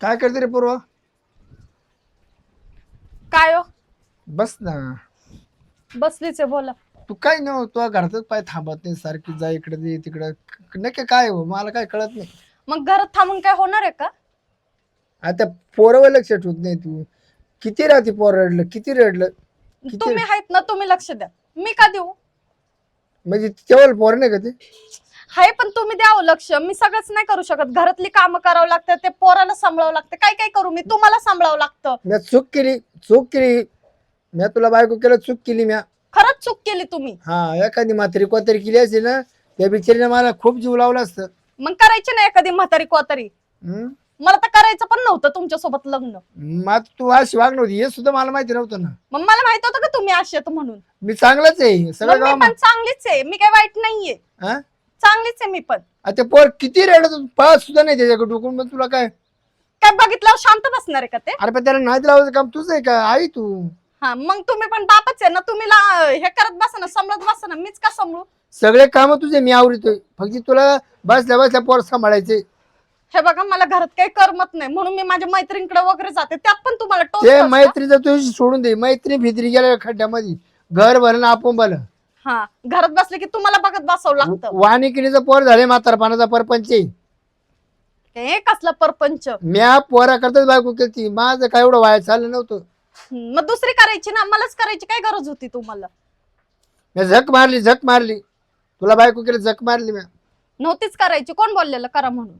काय करते रे पूर्व? काय हो? बस ना. बसलीच आहे बोला. तू काय न तू घरातच पाय थांबत नाही सारखी जा इकडे दे तिकडे. नक्की काय हो मला काय कळत नाही. मग घरात थांबून काय होणार आहे का? आता पोरावर लक्ष ठेवत नाही तू. किती राहते पोर रडलं किती रडलं किती तुम्ही आहेत ना तुम्ही लक्ष द्या. मी का देऊ? म्हणजे तेव्हा पोर नाही का ते? हाय पण तुम्ही द्यावं लक्ष. मी सगळंच नाही करू शकत. घरातली कामं करावं लागतं ते पोराला सांभाळावं लागतं. काय काय करू मी? तुम्हाला सांभाळावं लागतं. मी चूक केली चूक केली. मी तुला बायको केलं चूक केली म्या. खरंच चूक केली तुम्ही. हा एखादी म्हातारी कोणतरी केली असती ना त्या बिचारीने मला खूप जीव लावला असतं. मग करायची नाही एखादी म्हातारी कोतारी. हम्म? मला तर करायचं पण नव्हतं तुमच्यासोबत लग्न मग तू अशी वाग नव्हती हे सुद्धा मला माहिती नव्हतं ना. मग मला माहीत होतं का तुम्ही अशी आहेत म्हणून? मी चांगलाच आहे मग सगळं मी पण चांगलीच आहे. मी काय वाईट नाहीये. हा? चांगलीच आहे मी पण. आता पोर किती रडत पाहत सुद्धा नाही त्याच्याकडे डुकून मग तुला काय? काय बघितल्यावर शांत बसणार आहे का ते? अरे पण त्याला नाही लावायचं काम तुझं आहे का? आई तू? हा मग तुम्ही पण बापच आहे ना तुम्ही ला- हे करत बसा ना समजत बसा ना मीच का समजू? सगळे काम तुझे मी आवडतोय. फक्त तुला बसल्या बसल्या पोर सांभाळायचे. हे बघा मला घरात काही करमत नाही म्हणून मी माझ्या मैत्रिणीकडे वगैरे जाते त्यात पण तुम्हाला टोच ते? मैत्रीचं तुझी सोडून दे मैत्री भित्री गेल्या खड्ड्यामध्ये. घर भरण आपण भलं. हा घरात बसले की तुम्हाला बघत बसावं लागतं. वाणिकिनीचं पोर झाले म्हातारपणाचा परपंच आहे. हे कसलं परपंच? म्या पोरा करताच बायको केली माझं काय एवढं वाया चाललं नव्हतं. मग दुसरी करायची ना? मलाच करायची काय गरज होती तुम्हाला? मी झक मारली झक मारली. तुला बायको केली झक मारली म्या. नव्हतीच करायची. कोण बोललेलं? करा म्हणून.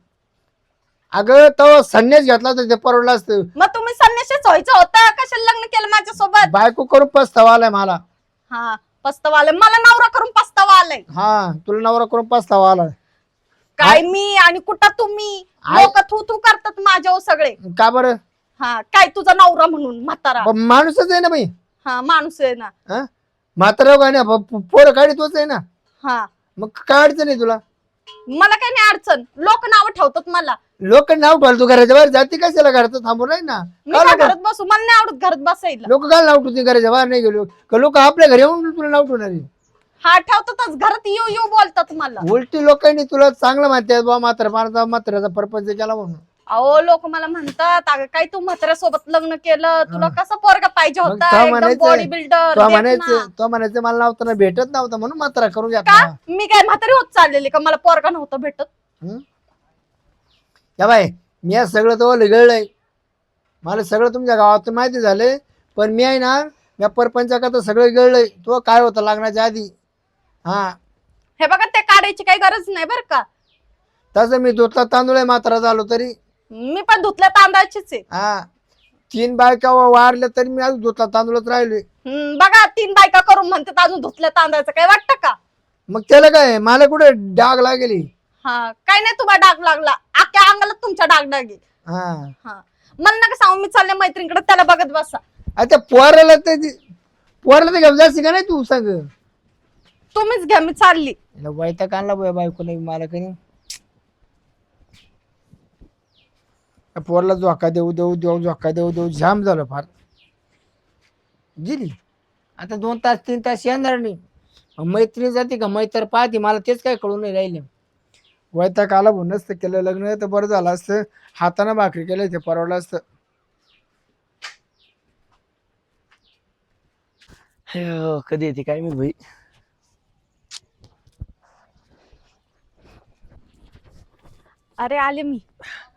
अगं तो संन्यास घेतला होता ते परवडलं असतं. मग तुम्ही संन्याशीच व्हायचं होतं? कशाला लग्न केलं माझ्यासोबत? बायको करून पस्तावा आलाय मला. हा पस्तावा आलाय मला नवरा करून पस्तावा आलाय हा तुला नवरा करून पस्तावा आलाय काय मी आणि कुठं तुम्ही? आय- लोक थू थू करतात माझ्यावर सगळे. का बरं? हा काय तुझा नवरा म्हणून म्हातारा? ब- माणूसच आहे ना बाई. हा माणूस आहे ना. हा? म्हातारा काय ना पोरं काढी तोच आहे ना? हा. मग काय अडचण आहे तुला? मला काही नाही अडचण. लोक नाव ठेवतात मला. लोक नाव ठेवलं तू घराच्या बाहेर जाते कशाला घरात थांबून नाही ना. मी काय घरात बसू? मला नाही आवडत घरात बसायला. लोक काय नाव ठेवते घराच्या बाहेर नाही गेलो. का लोक आपल्या घरी येऊन तुला नाव ठेवणार आहे? हा ठेवतातच. घरात येऊ येऊ बोलतात मला. उलटी लोकांनी तुला चांगलं माहिती आहे बा मात्र मारता म्हाताऱ्याचा परपंच केला म्हणून. अहो लोक मला म्हणतात अगं काय तू म्हाताऱ्या सोबत लग्न केलं? तुला कसं पोरगा पाहिजे मग होता? तो एकदम म्हणायचं- बॉडी बिल्डर तो म्हणायचं तो म्हणायचं मला नव्हतं भेटत नव्हतं म्हणून मात्र करून का? घ्या मी काय म्हातारी होत चाललेली का? मला पोरगा नव्हतं भेटत. या बाय मी आज सगळं तो गळलंय मला सगळं तुमच्या गावातून माहिती झालंय. पण मी आहे ना या परपंचा करता सगळं गळलंय तो काय होतं लग्नाच्या आधी? हा. हे बघा ते काढायची काही गरज नाही बरं का. तसं मी धुतला तांदूळ आहे मात्र झालो तरी. मी पण धुतल्या तांदळाचीच आहे. हा तीन बायका वारल्या तरी मी अजून धुतला तांदूळच राहिलोय. हम्म, बघा तीन बायका करून म्हणतात अजून धुतल्या तांदळाचं काय वाटतं का? मग त्याला काय मला कुठे डाग लागेली? हा काय नाही तुम्हाला डाग लागला. अख्ख्या अंगाला तुमच्या डाग डागे हा. हा. मला नका सांगू मी चालले मैत्रिणीकडे त्याला बघत बसा. आता पोराला तर ते- पोराला तर घेऊन जायचं का नाही तू सांग? तुम्हीच घ्या मी चालली. आणला बाय बायको नाही मला कधी त्या पोराला झोका देऊ देऊ देऊ झोका देऊ देऊ जाम झालं फार. गेली. आता दोन तास तीन तास येणार नाही. मग मैत्रिणी जाते का? मैत्र पाहते. मला तेच काय कळून नाही राहिले. वैताग आला भाऊ नसतं केलं लग्न तर बरं झालं असतं. हातानं भाकरी केलं ते परवडलं असतं. अयो, कधी येते? काय मी भाई? अरे आले मी.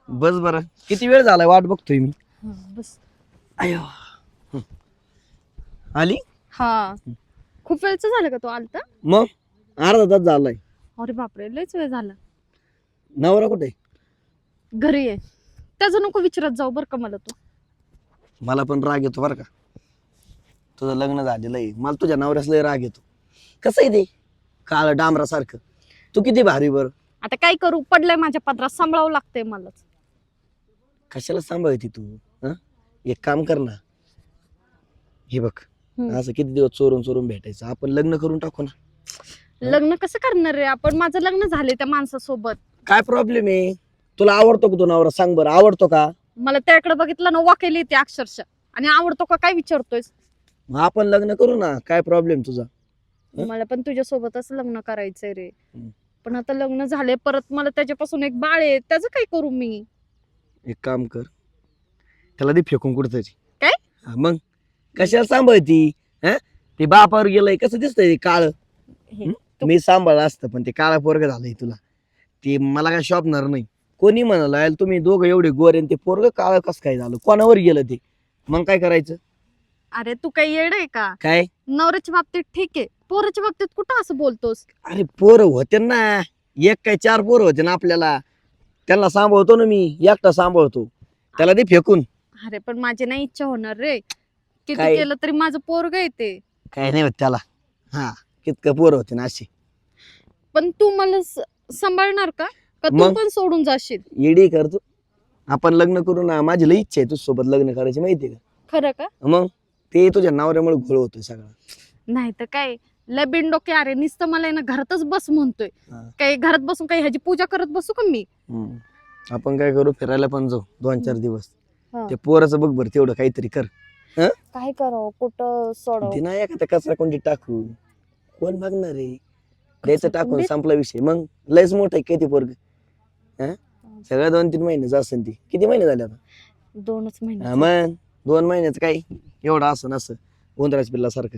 बस बरं. किती वेळ झालाय? वाट बघतोय मी. बस. अयो. आली? हा. खूप वेळच झालं का तो आलता? मग? अर्धा तास झालाय. अरे बापरे लयच वेळ झाला. नवरा कुठे? घरी आहे. त्याचं नको विचारत जाऊ बरं का मला तू. मला पण राग येतो बरं का. तुझं लग्न झालेलं आहे. मला तुझ्या नवऱ्यास लय राग येतो. कसं आहे ते? काळ डांबरासारखं. तू किती भारी बर. आता काय करू? पडलंय माझ्या पदरात. सांभाळावं लागतंय मलाच. कशाला सांभाळती तू हं? एक काम कर ना. हे बघ हम्म. असं किती दिवस चोरून चोरून भेटायचं? आपण लग्न करून टाकू ना. लग्न कसं करणार रे? आपण माझं लग्न झालंय त्या माणसासोबत. काय प्रॉब्लेम आहे? तुला आवडतो का तो नवरा? सांग बरं आवडतो का? मला त्याकडे बघितलं ना वाकेल येते अक्षरशः. आणि आवडतो का काय विचारतोय मग आपण लग्न करू ना. काय प्रॉब्लेम तुझा? हं? मला पण तुझ्या सोबतच लग्न करायचंय रे. हम्म. पण आता लग्न झालंय परत मला त्याच्यापासून एक बाळ आहे त्याचं काय करू मी? एक काम कर. त्याला दे फेकून कुठतरी. काय? हा, मग? कशाला सांभाळती? हा? ते बापावर गेलंय कसं दिसतंय काळ? हे, तू- मी सांभाळलं असतं पण ते काळा पोरग झालंय तुला. ते मला काय शोभणार नाही. कोणी म्हणाल तुम्ही दोघं एवढे गोरे आणि ते पोरग काळ कस काय झालं? कोणावर गेलं ते? मग काय करायचं? अरे तू काही येड आहे का? काय? नवऱ्याच्या बाबतीत ठीक आहे. पोराच्या बाबतीत कुठं असं बोलतोस? अरे पोरं होते ना. एक काय चार पोरं होते ना आपल्याला. त्यांना सांभाळतो ना मी एकटा सांभाळतो. त्याला ते फेकून. अरे पण माझी नाही इच्छा होणार रे. किती काय? केलं तरी माझं पोरग येते काय नाही होत त्याला. हा कितकं पोरं होते ना असे. पण तू मला स- सांभाळणार का? का तू मग? पण सोडून जाशील? येडी करतो. आपण लग्न करू ना माझी लई इच्छा आहे तुझ्यासोबत लग्न करायची माहितीये खरं का? का मग? ते तुझ्या नवऱ्यामुळे घोळ होतोय सगळा. नाही तर काय? लय बिनडोके अरे नुसतं मला आहे ना घरातच बस म्हणतोय. हा. काही घरात बसून काही ह्याची पूजा करत बसू का मी? हम्म. आपण काय करू फिरायला पण जाऊ दोन चार दिवस. हा. ते पोराचं बघ बरं तेवढं काहीतरी कर. काय करावं कुठं सोडव? ते नाही एखाद्या कचरा कोणती टाकू. कोण बघणार आहे? द्यायचं टाकून कुंडीत? संपला विषय. मग लयच मोठं आहे किती पोरग? सगळं दोन तीन महिन्याचं असेल ती. किती महिने झाले आता? दोनच हा, महिने मग दोन महिन्याचं काय एवढं असं नसं. उंदराच्या पिल्लासारखं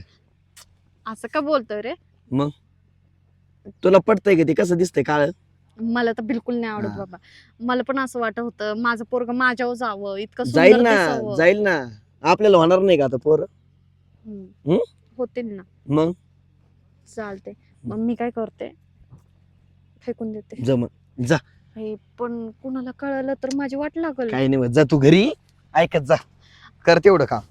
असं का बोलतोय रे? तुला पटतंय का ते? कसं दिसतंय काळ? मला तर बिलकुल नाही आवडत हा. बाबा. मला पण असं वाटत होतं माझं पोरग माझ्यावर जावं इतकं जाईल सुंदर ना दिसावं. जाईल ना. आपल्याला होणार नाही का आता पोर? हम्म. हम्म? होतील ना. मग? चालते मग मी काय करते? फेकून देते. जम जा. हे पण कुणाला कळलं तर माझी वाट लागल. काही नाही होत. जा तू घरी. ऐकत जा. कर तेवढं काम.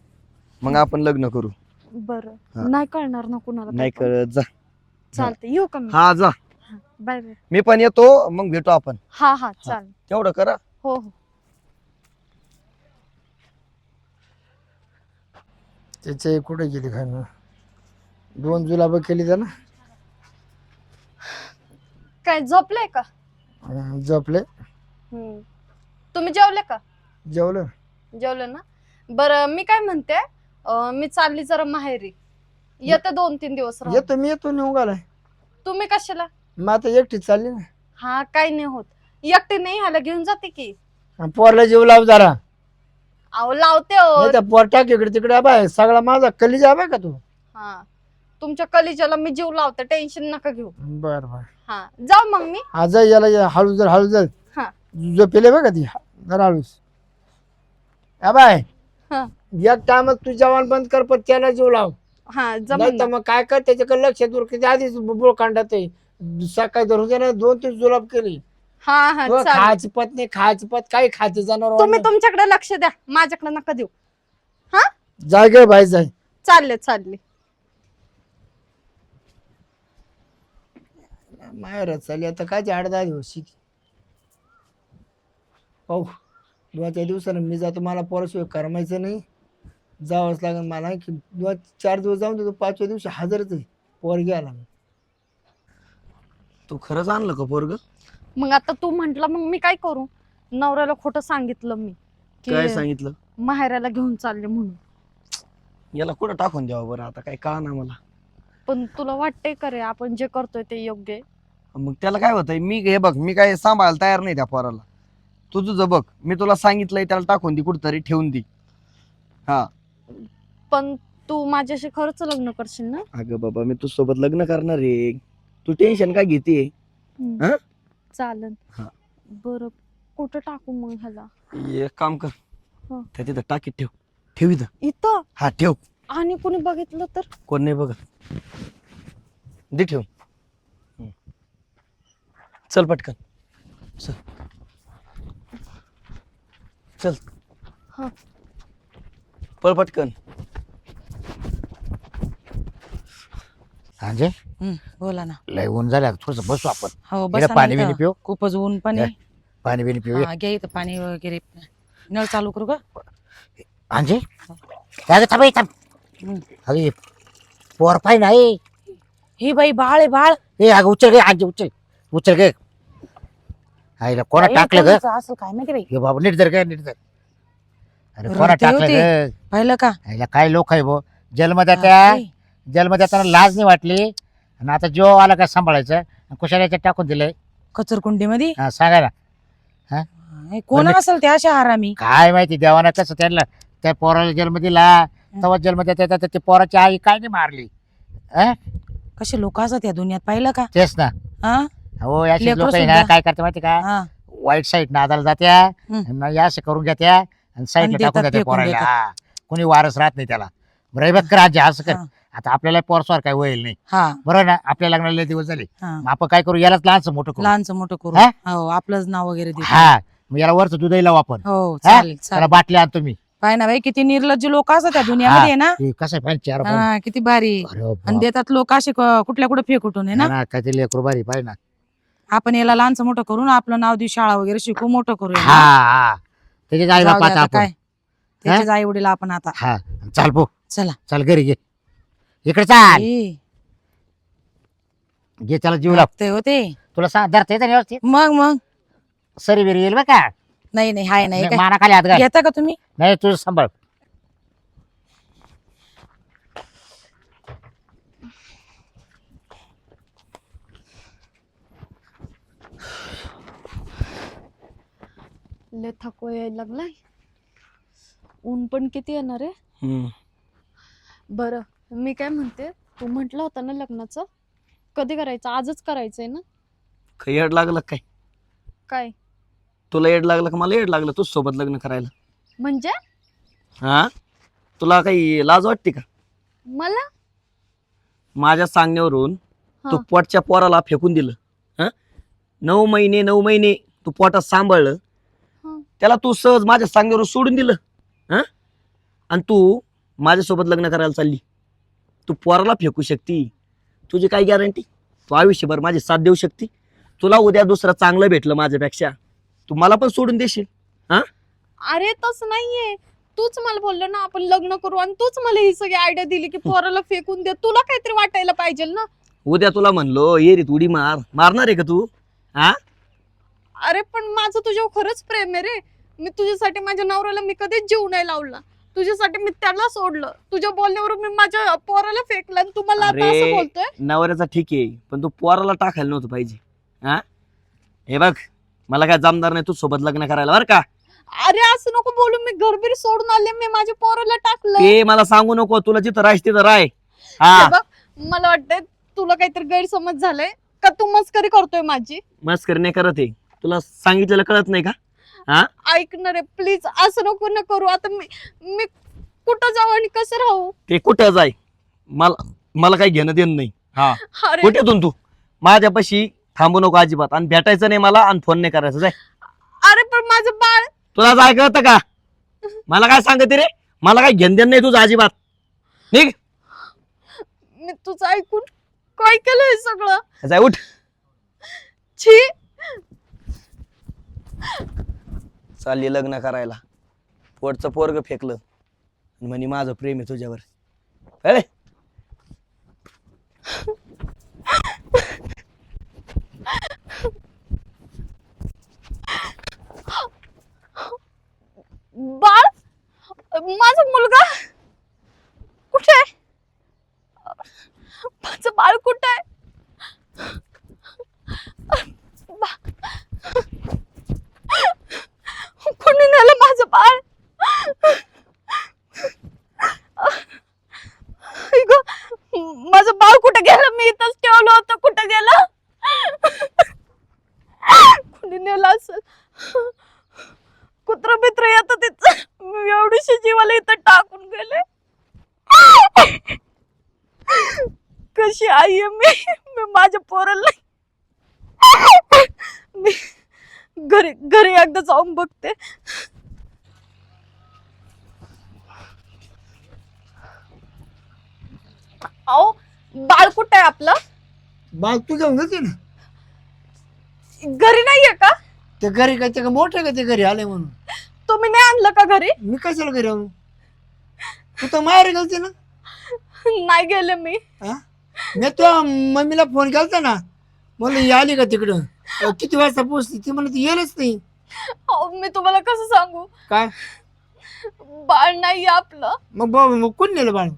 मग आपण लग्न करू. हा. बरं नाही कळणार ना कुणाला नाही पण. कळत जा. चालते येऊ का मी? हा जा. Bye bye. मी पण येतो मग भेटू आपण. हा हा चाल तेवढं करा. हो हो. त्याचे कुठे गेली काय ना दोन जुलाब केली त्याला काय झोपले का? अं, हम्म. तुम्ही जेवले का? जेवलं. जेवलं ना? बरं मी काय म्हणते अं, मी चालली जरा माहेरी. येते दोन तीन दिवस राहून. येतो मी येतो निघून गेलाय तुम्ही कशाला? मग आता एकटीच चालली ना. हा काही नाही होत. एकटी नाही ह्याला घेऊन जाते की. आणि पोरला जीव लाव जरा. अहो लावते हो. नाही तर पोर टाक इकडे तिकडे बाय सगळा माझा कली जा बाय का तू? हा. तुमच्या कलिजाला मी जीव लावते टेन्शन नका घेऊ. बर बर. हा जाऊ मग मी. आज याला या हळू जर हळू जर. हा. जो पेले बघ ती जरा हळूस या बाय. हा. एक टायमात तू जेवण बंद कर पण त्याला जीव लाव. हा नाही जमून तर मग काय कर त्याच्याकडे लक्ष दूर किती आधीच बोळ कांडात आहे सकाळी धरून त्याने दोन तीन जुलाब केली. हा हा तो चालेल. खायची पत नाही खायची पत काही जनावर तुम्ही तुमच्याकडे लक्ष द्या माझ्याकडे नका देऊ. हा? जाय गे भाई जाय. चालले चालले. माहेर चालली आता काय आठ दहा दिवस शिक पाहू दोन चार दिवसानं मी जातो मला पोराशिवाय करमायचं नाही. जावंच लागेल मला. की दोन चार दिवस जाऊन देतो पाचव्या दिवशी हजरच आहे. पोर घ्यायला तू खरंच आणलं का पोरग? मग आता तू म्हंटल मग मी काय करू? नवऱ्याला खोटं सांगितलं मी काय की सांगितलं? माहेराला घेऊन चालले म्हणून. याला कुठं टाकून द्यावं बरं आता? काय कळा ना मला. पण तुला वाटतंय का रे आपण जे करतोय ते योग्य आहे? मग त्याला काय होतंय? मी हे बघ मी काय सांभाळायला तयार नाही त्या पोराला. तू तुझं बघ. मी तुला सांगितलंय त्याला टाकून दे कुठतरी ठेवून दे. हा. पण तू माझ्याशी खरंच लग्न करशील ना? अगं बाबा मी तुझ्यासोबत लग्न करणार आहे. तू टेन्शन काय घेते? हम्म. हा? चालन. हा. बर कुठं टाकू मग ह्याला? एक काम कर. हा. त्या तिथं टाकीत ठेव. ठेव इथं. इथं? हा ठेव. आणि कोणी बघितलं तर? कोण नाही बघत. दे ठेव. चल पटकन. चल. चल. हा. पळ पटकन. म्हणजे हं, बोला ना. लय ऊन झालं थोडस बसू आपण. हो इकडे बसा पाणी बिणी. पिऊ. खूपच ऊन पण. आहे. पाणी बिणी पिऊ हा, घ्या इथं पाणी वगैरे. नळ चालू करू का? म्हणजे काय थांब थांब. हं. अरे पोर पाय नाही ही बाई बाळ आहे बाळ. ए अगं उचल गे आजी उचल. उचल गे आईला कोणा बाई, टाकलं ग? कोणाचं असेल काय माहिती बाई? हे बाबा नीट जर काय नीट जर. अरे कोणा रडते टाकलं होती. ग? पाहिलं का? आईला काय लोक आहे भो. जन्मदात्या बापरे. जन्मदात्याला लाज नाही वाटली. आणि आता जो आला काय सांभाळायचं? आणि कुशाला याच्यात टाकून दिलंय. कचरकुंडी मध्ये हा सांगा ना. हे? कोण म्हणजे- असेल ते अशा हारामी काय माहिती देवानं कसं त्यांना त्या पोराला जन्म दिला. तेव्हा जन्म देता देता ते पोराची आई काय नाही मारली. अं? कसे लोक असतात या दुनियात पाहिलं का? तेच ना. हा? हो लेकरं लोक आहे ना सुद्धा. काय करते माहिती का? हा. वाईट साईड नादाला जात्या हम्म. आणि असं करून घेत्या आणि साईडला देतात, टाकून फेकून देतात. हा. कोणी वारस राहत नाही त्याला. कर आजी असं कर. हा. आता आपल्याला पोरस्वार काय होईल नाही. हा. बरोबर ना आपल्या लग्नाला लय दिवस झाले. हा. मग आपण काय करू? यालाच लहानच मोठं करू. लहानच मोठं करू. हा? हो आपलंच नाव वगैरे देऊ. हा मग याला वरच दूधही लावू आपण. हो हा? चालेल त्याला चालेल. बाटली आणतो मी पाय ना बाई किती निर्लज्ज लोक असतात त्या दुनियामध्ये ना. हे कसं आहे पाहिजे चार. हा किती भारी. अरे आणि बाप. देतात लोक असे क- कुठल्या कुठे फेकुटून आहे ना? ना काय ते लेकरू भारी पाहिजे ना. आपण याला लहानचं मोठं करून आपलं नाव देऊ शाळा वगैरे शिकू मोठं करू हा हा. त्याचे आई जाऊ बाप दे आता आता आपण. काय? त्याचे आई वडील आपण आता. हा. चाल पो. चला. चल घरी घे. इकडे चाल. ए, घे त्याला जीव लाव. ते. होते तुला सांग धरता येतं ना व्यवस्थित? मग मग. सरी बिरी येईल बघा नाही नाही हाय नाही काय? माना खाली हात घाल. घेता का तुम्ही? नाही तुझं सांभाळ. लय थकवा यायला लागलाय. ऊन पण किती येणार आहे? हम्म. बरं मी काय म्हणते तू म्हंटल होता ना लग्नाचं? कधी करायचं? आजच करायचंय ना? काही येड लागलं का काय? काय? तुला येड लागलं का मला येड लागलं? तूच सोबत लग्न करायला. म्हणजे? हा? तुला काही लाज वाटते का? मला? माझ्या सांगण्यावरून तू हा. पोटच्या पोराला फेकून दिलं. हा? नऊ महिने नऊ महिने तू पोटात सांभाळलं. त्याला तू सहज माझ्या सांगण्यावरून सोडून दिलं. हा? आणि तू माझ्यासोबत लग्न करायला चालली. तू पोराला फेकू शकती. तुझी काय गॅरंटी तू आयुष्यभर माझी साथ देऊ शकती. तुला उद्या दुसरं चांगलं भेटलं माझ्यापेक्षा. तू मला पण सोडून देशील. अरे तसं नाहीये. तूच मला बोललो ना आपण लग्न करू आणि तूच मला ही सगळी आयडिया दिली की पोराला फेकून दे. तुला काहीतरी वाटायला पाहिजे ना? उद्या तुला म्हणलो ये रे उडी मार. मारणार आहे का तू? हा? अरे पण माझं तुझ्यावर खरंच प्रेम आहे रे. मी तुझ्यासाठी माझ्या नवऱ्याला मी कधीच जीव नाही लावला. तुझ्यासाठी मी त्याला सोडलं. तुझ्या बोलण्यावरून मी माझ्या पोराला फेकलं आणि तू मला आता अरे. असं बोलतोय? नवऱ्याचा ठीक आहे पण तू पोराला टाकायला नव्हतं पाहिजे. हा? हे बघ मला काय जमणार नाही तू सोबत लग्न करायला बरं का? अरे असं नको बोलू. मी घरबिरी सोडून आले मी माझ्या पोराला टाकलं. ते मला सांगू नको तुला जिथं राहायचं तिथं राय हा. हे बघ मला वाटतंय तुला काहीतरी गैरसमज झालाय. का तू मस्करी करतोय माझी? मस्करी नाही करत आहे तुला सांगितलेलं कळत नाही का? ऐकणार आहे प्लीज असं नको न करू. आता मी मी कुठं जाऊ आणि कसं राहू? ते कुठं जाय? मला मला काही घेणं देणं नाही. हा. अरे. कुठेतून तू? माझ्यापाशी थांबू नको अजिबात. आणि भेटायचं नाही मला आणि फोन नाही करायचं. जाय. अरे पण माझं बाळ तुला जाय कळतं का? मला काय सांगते रे? मला काय घेणं देणं नाही तुझं अजिबात. निघ. मी तुझं ऐकून काय केलं हे सगळं? जाय उठ. छी. चालली लग्न करायला. पोटचं पोरग फेकलं. म्हणे माझं प्रेम आहे तुझ्यावर. अरे! बाळ माझा मुलगा कुठे आहे? माझं बाळ कुठे आहे बा- कोणी नेलं माझं बाळ आई गं, माझं बाळ कुठे गेलं मी इथंच ठेवलं होतं कुठे गेलं कोणी नेलं असेल कुत्र मित्र येतं तिथं मी एवढीशी जीवाला इथं टाकून गेले कशी आई आहे मी मी माझ्या पोराला मी घरी एकदा जाऊन बघते. अहो बाळ कुठं आहे आपलं? बाग तू घेऊन जाते ना. घरी नाहीये का? ते घरी काय ते का मोठं का ते घरी आले म्हणून? तुम्ही नाही आणलं का घरी? मी कशाला घरी आणू? तू तर माहेर गेलते ना. नाही गेले मी. हा? मी तुझ्या मम्मीला फोन केलता ना. म्हणलं ही आली का तिकडं? अहो, किती वाजता पोहोचली? ती म्हणत येलच नाही. अहो, मी तुम्हाला कसं सांगू? काय? बाळ नाही आपलं. मग बाबा मग कोण नेलं बाळ?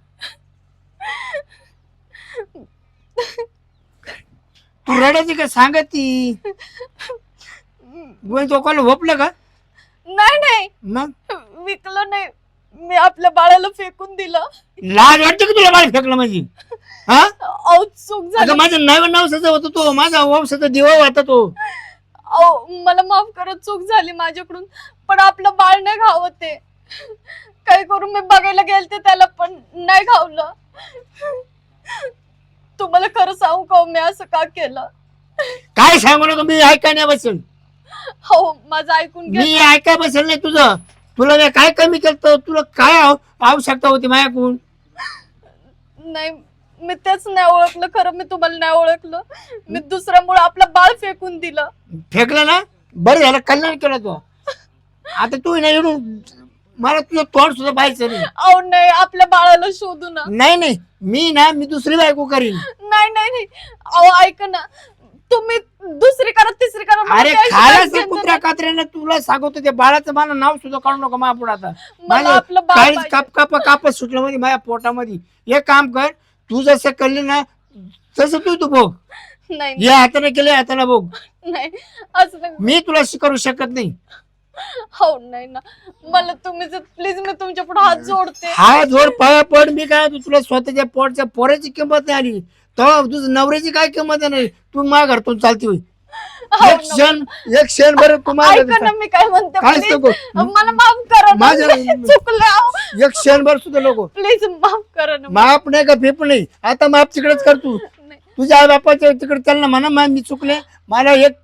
तू रडायची का सांगत? ती कॉल झोपलं का? नाही नाही. मग? विकलं नाही. मी आपल्या बाळाला फेकून दिलं. लाज वाटते का तुला मला फेकलं माझी हा? अहो चूक झाली. अगं माझं नवसाचा होता तो. माझा वंशाचा दिवा होता तो. अहो मला माफ करा चूक झाली माझ्याकडून. पण आपलं बाळ नाही घावत ते. काही करून मी बघायला गेलते त्याला पण नाही घावलं. तुम्हाला खरं सांगू का हो, मी असं का केलं? काय सांगू नका मी ऐकाय नाही बसेल हो माझं ऐकून मी ऐकाय बसेल नाही तुझं. तुला मी काय कमी केलं तुला काय आव- आवश्यकता होती माझ्याकडून? नाही मी तेच नाही ओळखलं. खरं मी तुम्हाला नाही ओळखलं. मी दुसऱ्यामुळे आपलं बाळ फेकून दिलं. फेकलं ना? बरं झालं कल्याण केलं तू. आता तू ना येऊन मला तुझं तोंड सुद्धा पाहायचं नाही. अहो नाही आपल्या बाळाला शोधू ना. नाही नाही. मी ना मी दुसरी बायको करीन. नाही नाही नाही. अहो ऐक ना. तुम्ही दुसरी करा तिसरी करा मला अरे खायला टेन्शन कुत्र्या नाही. कात्र्याने तुला सांगतो ते बाळाचं मला नाव सुद्धा काढू नको आता मला माझं आपलं बाळ काळीच. काप काप कापत सुटलं म्हणजे माझ्या पोटामध्ये. एक काम कर तू जसं करली ना तसं तू तू बघ. नाही या हाताने केलं या हाताने बघ. नाही असं नाही. मी तुला शिकवू शकत नाही. हो नाही ना. मला तुम्ही प्लीज मी तुमच्यापुढे हात जोडते. हा जोर पाया पड मी काय तू तुला स्वतःच्या पोटच्या पोराची किंमत नाही आली. तेव्हा तुझं नवऱ्याची काय किंमत नाही तू माझ्या घरतून चालती होई हो एक ना. क्षण एक क्षण बरं तू माझ्या ऐका ना घरी मी काय म्हणते काय please. सांगू? मला माफ करा ना माझ्या- चुकलं एक क्षण भर सुद्धा नको प्लीज माफ करा ना माप नाही का फेप नाही आता माप तिकडेच कर तू नाही. तुझ्या आई बापाच्या तिकडे त्यांना म्हणा मा मी चुकले मला एक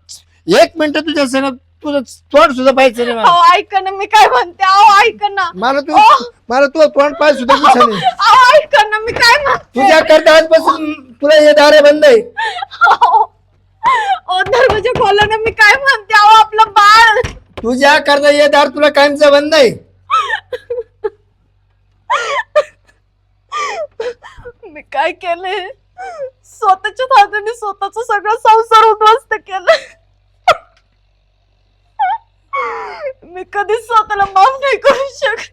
एक मिनिट तुझ्या संग तुझं तोंड सुद्धा पाहिजे नाही मला. अहो ऐका ना मी काय म्हणते? अहो ऐका ना. मला तू अहो. मला तुझं तोंड पाय सुद्धा नाही अहो ऐका ना मी काय म्हणते? तुझ्या करता आजपासून तुला हे दारे बंद आहे अहो. अहो, दरवाजा खोला ना मी काय म्हणते? अहो आपलं बाळ. तुझ्या करता हे दार तुला कायमचा बंद आहे. मी काय केलंय? स्वतःच्या हाताने स्वतःच सगळं संसार उद्ध्वस्त केलं मी कधीच स्वतःला माफ नाही करू शकत.